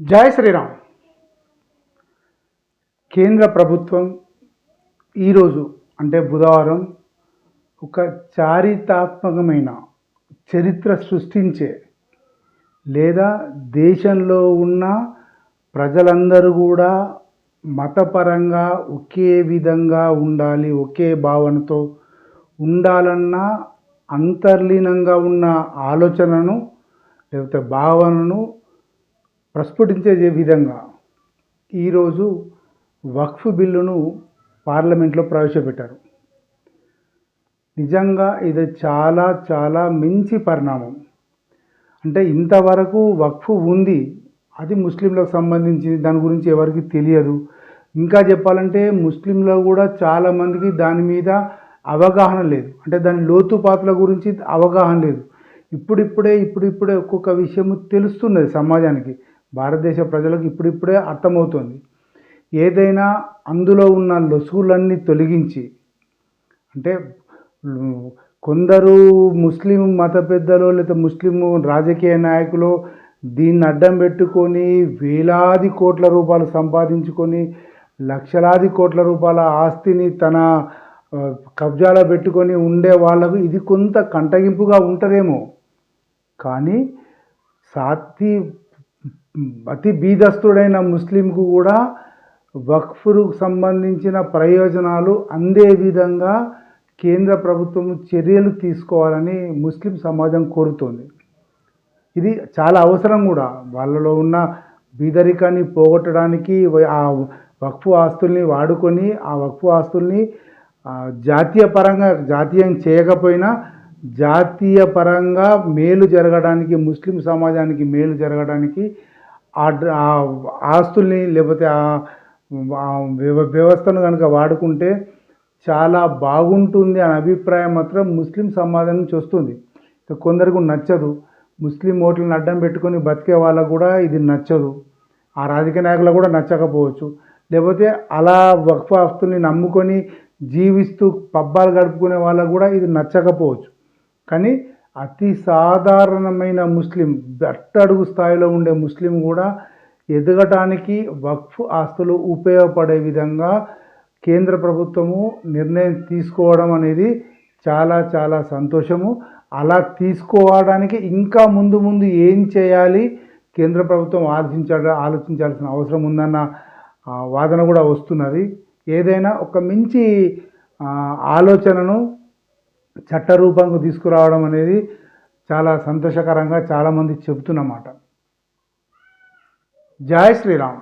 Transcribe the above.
జై శ్రీరామ్. కేంద్ర ప్రభుత్వం ఈరోజు అంటే బుధవారం ఒక చారిత్రాత్మకమైన చరిత్ర సృష్టించే లేదా దేశంలో ఉన్న ప్రజలందరూ కూడా మతపరంగా ఒకే విధంగా ఉండాలి ఒకే భావనతో ఉండాలన్న అంతర్లీనంగా ఉన్న ఆలోచనను లేకపోతే భావనను ప్రస్ఫుటించే విధంగా ఈరోజు వక్ఫ్ బిల్లును పార్లమెంట్లో ప్రవేశపెట్టారు. నిజంగా ఇది చాలా చాలా మంచి పరిణామం. అంటే ఇంతవరకు వక్ఫ్ ఉంది. అది ముస్లింలకు సంబంధించి దాని గురించి ఎవరికి తెలియదు. ఇంకా చెప్పాలంటే ముస్లింలో కూడా చాలామందికి దాని మీద అవగాహన లేదు. అంటే దాని లోతుపాతుల గురించి అవగాహన లేదు. ఇప్పుడిప్పుడే ఇప్పుడిప్పుడే ఒక్కొక్క విషయము తెలుస్తున్నది సమాజానికి. భారతదేశ ప్రజలకు ఇప్పుడిప్పుడే అర్థమవుతుంది. ఏదైనా అందులో ఉన్న లొసుగులన్నీ తొలగించి అంటే కొందరు ముస్లిం మత పెద్దలు లేదా ముస్లిం రాజకీయ నాయకులు దీన్ని అడ్డం పెట్టుకొని వేలాది కోట్ల రూపాయలు సంపాదించుకొని లక్షలాది కోట్ల రూపాయల ఆస్తిని తన కబ్జాలో పెట్టుకొని ఉండే వాళ్ళకు ఇది కొంత కంటగింపుగా ఉంటుందేమో. కానీ సాత్వి అతి బీదస్తుడైన ముస్లింకు కూడా వక్ఫ్కు సంబంధించిన ప్రయోజనాలు అందే విధంగా కేంద్ర ప్రభుత్వం చర్యలు తీసుకోవాలని ముస్లిం సమాజం కోరుతోంది. ఇది చాలా అవసరం కూడా. వాళ్ళలో ఉన్న బీదరికాన్ని పోగొట్టడానికి ఆ వక్ఫు ఆస్తుల్ని వాడుకొని ఆ వక్ఫు ఆస్తుల్ని జాతీయ పరంగా జాతీయం చేయకపోయినా జాతీయ పరంగా మేలు జరగడానికి ముస్లిం సమాజానికి మేలు జరగడానికి ఆస్తుల్ని లేకపోతే వ్యవ- వ్యవస్థను కనుక వాడుకుంటే చాలా బాగుంటుంది అనే అభిప్రాయం మాత్రం ముస్లిం సమాజం నుంచి వస్తుంది. కొందరికి నచ్చదు. ముస్లిం ఓట్లను అడ్డం పెట్టుకొని బతికే వాళ్ళకు కూడా ఇది నచ్చదు. ఆ రాజకీయ నాయకులకు కూడా నచ్చకపోవచ్చు. లేకపోతే అలా వక్ఫ్ ఆస్తుల్ని నమ్ముకొని జీవిస్తూ పబ్బాలు గడుపుకునే వాళ్ళకు కూడా ఇది నచ్చకపోవచ్చు. కానీ అతి సాధారణమైన ముస్లిం అట్టడుగు స్థాయిలో ఉండే ముస్లిం కూడా ఎదగటానికి వక్ఫ్ ఆస్తులు ఉపయోగపడే విధంగా కేంద్ర ప్రభుత్వము నిర్ణయం తీసుకోవడం అనేది చాలా చాలా సంతోషము. అలా తీసుకోవడానికి ఇంకా ముందు ముందు ఏం చేయాలి? కేంద్ర ప్రభుత్వం ఆలోచించాల ఆలోచించాల్సిన అవసరం ఉందన్న వాదన కూడా వస్తున్నది. ఏదైనా ఒక మంచి ఆలోచనను చట్టరూపంకు తీసుకురావడం అనేది చాలా సంతోషకరంగా చాలామంది చెబుతున్నమాట. జై శ్రీరామ్.